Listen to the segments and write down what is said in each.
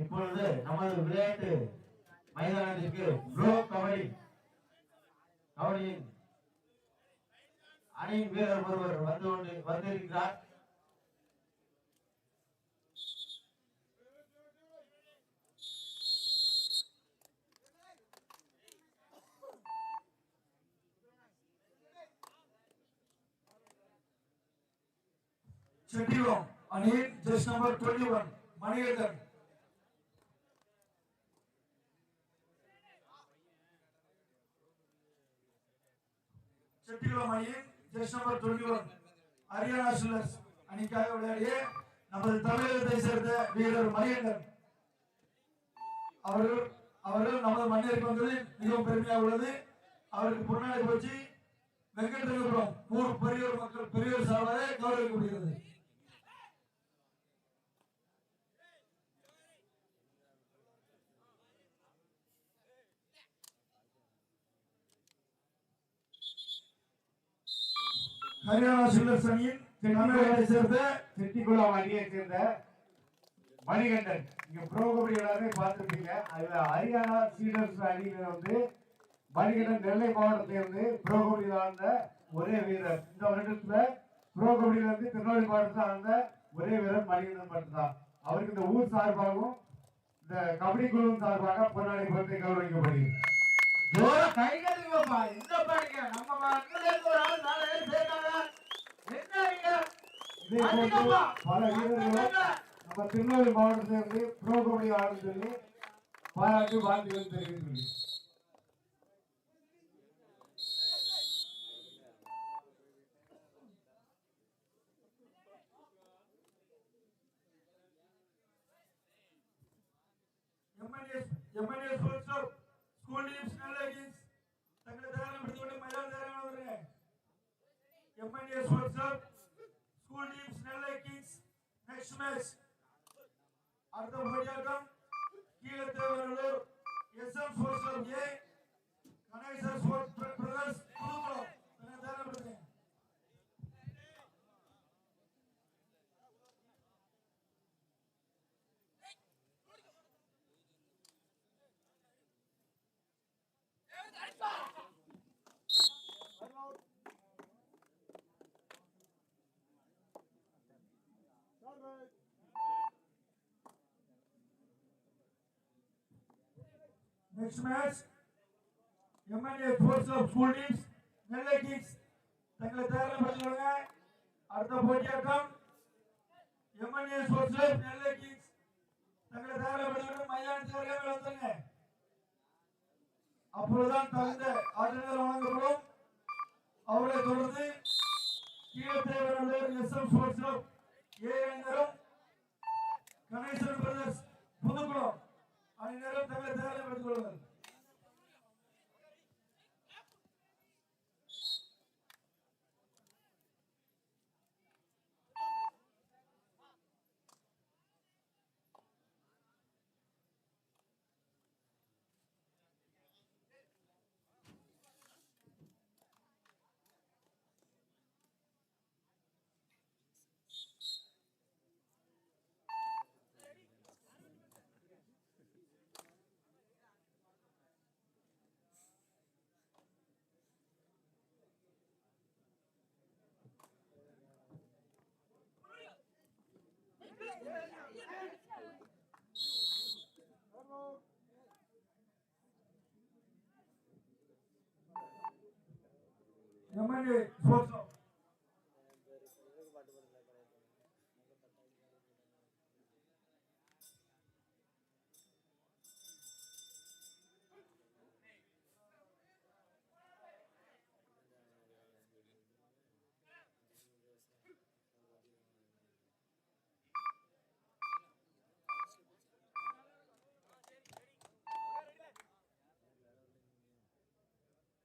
இப்பொழுது நமது விளையாட்டு மைதானத்திற்கு ப்ரோ கபடி. கபடியின் அணியின் வீரர் ஒருவர் வந்து கொண்டு வந்திருக்கிறார். செட்டிவம் அணியின் just number twenty one Manikandan. Chettikulam அணியின் நம்பர் டுவெண்ட்டி ஒன். ஹரியானா அணிக்காக விளையாடிய நமது தமிழகத்தை சேர்ந்த வீரர் மணிகண்டன். அவர்கள் அவர்கள் நமது மண்ணிற்கு வந்தது மிகவும் பெருமையாக உள்ளது. அவருக்கு புறநாடு போச்சு வெங்கடரங்கபுரம் ஊர் பெரியோர் மக்கள் பெரியோர் சார்பாக கௌரவிக்கப்படுகிறது. ஹரியானா சில்லர்ஸ் அணியின் தமிழகத்தை சேர்ந்த செட்டிக்குளம் அணியை சேர்ந்த மணிகண்டன். இங்க ப்ரோ கபடி எல்லாருமே பார்த்துருப்பீங்க. அதுல ஹரியானா சீடர்ஸ் அணியில வந்து மணிகண்டன் நெல்லை மாவட்டத்தில் இருந்து ப்ரோ கபடி ஆழ்ந்த ஒரே வீரர். இந்த வருடத்துல ப்ரோ கபடியில இருந்து திருநெல்வேலி மாவட்டத்தில் ஆழ்ந்த ஒரே வீரர் மணிகண்டன் மட்டும்தான். அவருக்கு இந்த ஊர் சார்பாகவும் இந்த கபடி குழுவின் சார்பாக பொன்னாடி பொறுத்தை கௌரவிக்கப்படுகிறது. ஜோர கைகளுங்கப்பா இந்த பாருங்க நம்ம மக்களே ஒரு ஆள் நாலு பேர் சேர்ந்தாங்க என்ன நீங்க இதே போன்று பல வீரர்களும் நம்ம திருநெல்வேலி மாவட்டத்தில் இருந்து ப்ரோ கபடி ஆடும் சொல்லி பாராட்டு வாழ்த்துக்கள் தெரிவித்துள்ளேன் MNS MNS sports MNDS holds up. School teams Nellai Kings. Next match. Ardham Hodiagam. Keelathevanallur. SM Sports Club A. Ganesha Sports Brothers. Next match, MNA Sports Club school teams Nellai Kings தங்களை தேர்தல் தயாரிப்படுத்திக்கொள்ளுங்க அடுத்த போட்டியாட்டம் MNA sports club Nellai Kings தங்களை தேர்தல் தயாரிப்படுத்திக்கொண்டு மைதானத்துக்கு அருகாமையில் வந்துருங்க அப்பொழுதுதான் தகுந்த ஆற்றல் வழங்கப்படும். அவர்களை தொடர்ந்து கீழே தேவையான S M sports club A அணியினரும் கணேசன் பிரதர்ஸ் புதுக்குளம் அணியினரும் தங்களை தயாரிப்படுத்திக் கொள்ளுங்கள் MNA sports club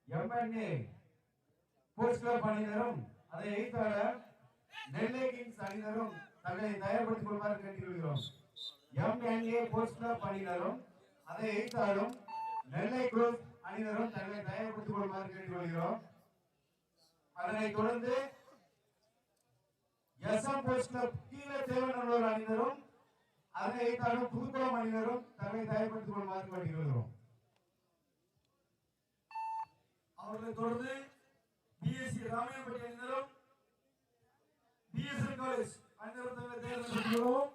MNA sports club அணியினரும் அதை எய்த்தாள நெல்லை கிங்ஸ் அணியினரும் தங்களை தயார்படுத்திக் கொள்வார் கேட்டுக்கொள்கிறோம். எம்என்ஏ ஸ்போர்ட்ஸ் கிளப் அணியினரும் அதை எய்த்தாலும் நெல்லை குரூப் அணியினரும் தங்களை தயார்படுத்திக் கொள்வார் கேட்டுக்கொள்கிறோம். அதனைத் தொடர்ந்து எஸ்எம் ஸ்போர்ட்ஸ் கிளப் கீழே தேவநல்லூர் அணியினரும் அதனை எய்த்தாலும் புதுக்குளம் அணியினரும் தங்களை தயார்படுத்திக் கொள்ளுமாறு வேண்டிக் கொள்கிறோம் அவர்களை தொடர்ந்து பிஎஸ்சி ராமையன்பட்டி அணியினரும் பிஎஸ்என் காலேஜ் அணியினரும் தேர்ந்தெடுக்கிறோம்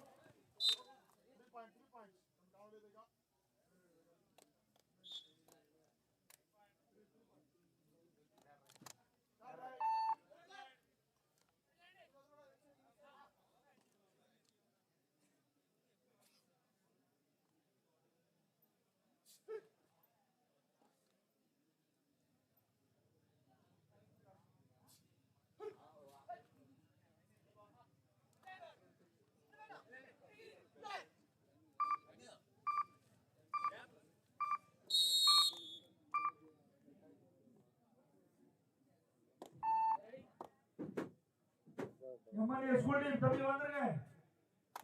எம்என்ஏ ஸ்கூல் டீம் தம்பி வந்துருங்க.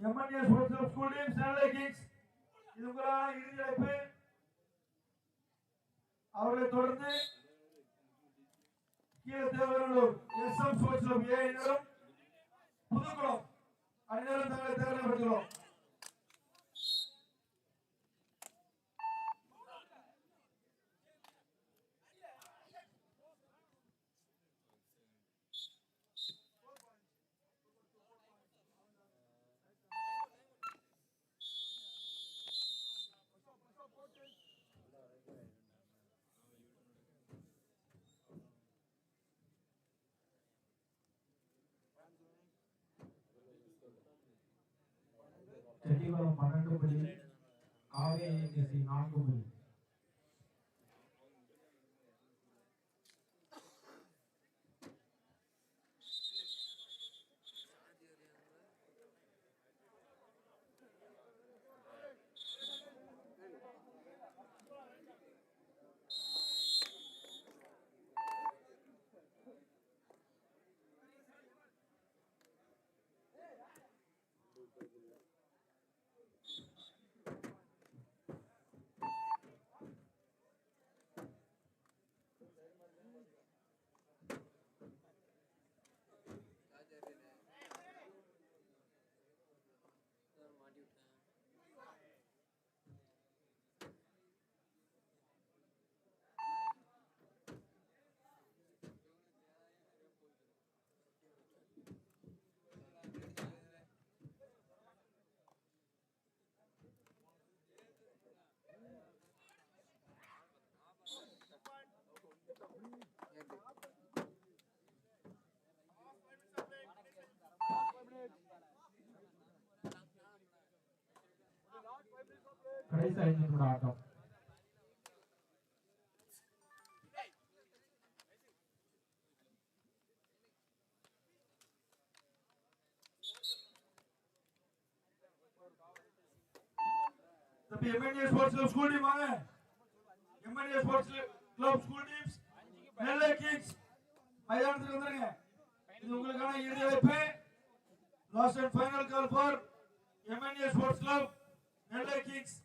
எம்என்ஏ ஸ்போர்ட்ஸ் ஸ்கூல் டீம் சேனலை கிங்ஸ் இது உங்களான இறுதி அழைப்பு அவர்களை தொடர்ந்து கீழே Devarur S M sports A அணியினரும் புதுக்குளம் அணியினரும் தங்களை தேர்ந்தெடுக்கிறோம் செட்டிகுளம் பன்னெண்டு புள்ளி காவேரி நான்கு புள்ளி கடைசி ஐந்து நிமிட ஆட்டம். MNA sports club school team வாங்க. MNA sports club school teams Nellai Kings மைதானத்துக்கு வந்துருங்க. இது உங்களுக்கான இறுதி அழைப்பு. Last and final call for MNA sports club Nellai Kings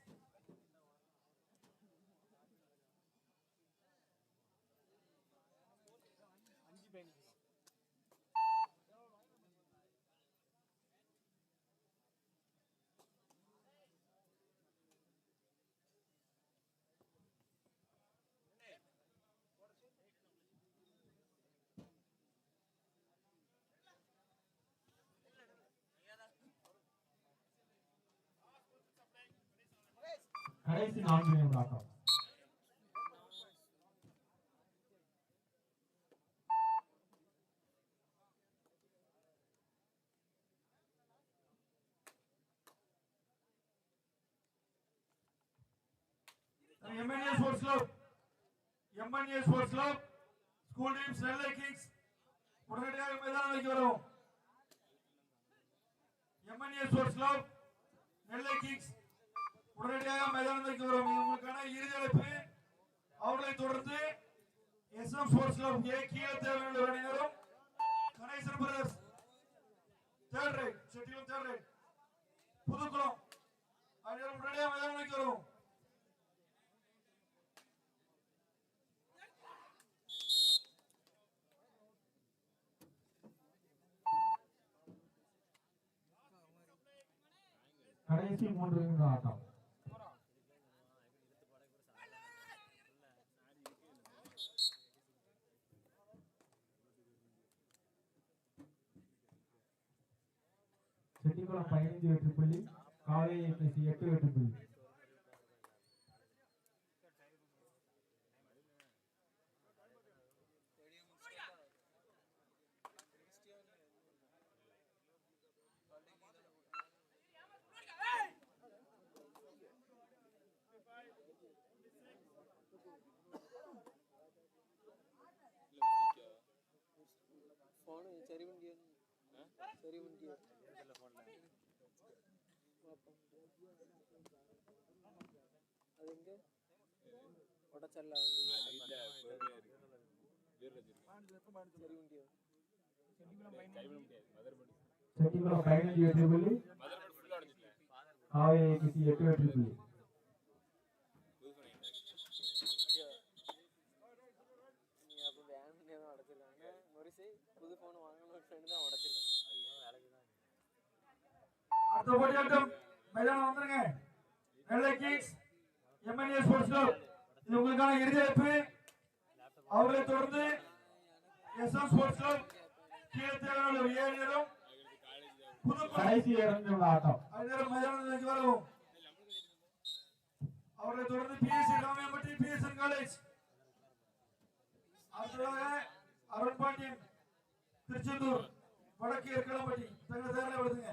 கடைசி நான்கு நிமிட ஆட்டம் MNA sports club MNA sports club school teams Nellai Kings உடனடியாக மைதானத்துக்கு வரவும் MNA sports club Nellai Kings உடனடியாக மைதானத்திற்கு வரும் இது உங்களுக்கான இறுதி அழைப்பு. அவர்களை தொடர்ந்து S M sports club A கீழே தேவையான அணியினரும் கணேசன் பிரதர்ஸ் தேர்ட் ரைட் செட்டிலும் தேர்ட் ரைட் புதுக்குளம் அணியினரும் உடனடியாக மைதானத்திற்கு வரும் கடைசி மூன்று ஆட்டம். செட்டிக்குளம் பதினைந்து வெற்றி புள்ளி காலை ஏபிசி எட்டு வெற்றி புள்ளி ഫോണ് ചെറിയ വണ്ടി ചെറിയ വണ്ടി അതെങ്ക அதுங்க உடச்சல்ல செட்டிகுளம் ஃபைனல் யூடியூபில் ஆவே கிசி எட்டு வெற்றிப்புள்ளி புது போன் வாங்கணும்னு தான் உடச்சிருக்காங்க அடுத்த போட்டி மைதானம் வந்துருங்க. Nellai Kings MNA sports club இது உங்களுக்கான இறுதி அழைப்பு. அவர்களை தொடர்ந்து எஸ்எம் ஸ்போர்ட்ஸ் கிளப் கீழே தேவையான ஒரு ஏழு நேரம் கடைசி நிமிடம் ஆட்டம். அந்நேரம் மைதானத்திற்கு வரவும். அவர்களை தொடர்ந்து பிஎஸ்சி ராமையம்பட்டி பிஎஸ்என் காலேஜ் அடுத்ததாக அருண் பாண்டியன் திருச்செந்தூர் வடக்கு எருக்களம்பட்டி தங்களை தேர்தலை விடுதுங்க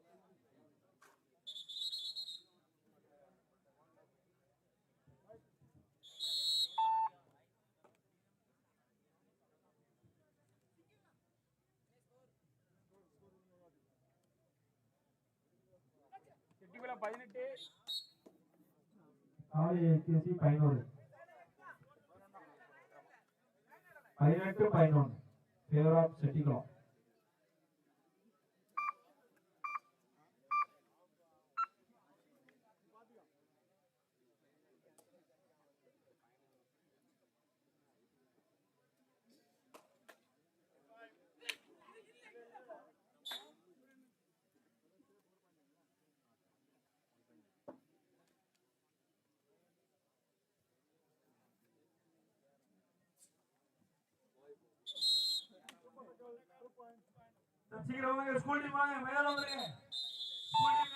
நிமிடம் ஆட்டம் காலை ஏபிசி பதினோரு. பதினெட்டு பதினொன்று. ஃபேவர் ஆஃப் செட்டிக்குளம் சீக்கிரம் வாங்க ஸ்கூல் டீம் வாங்க மைதானம் வந்துருங்க ஸ்கூல் டீம்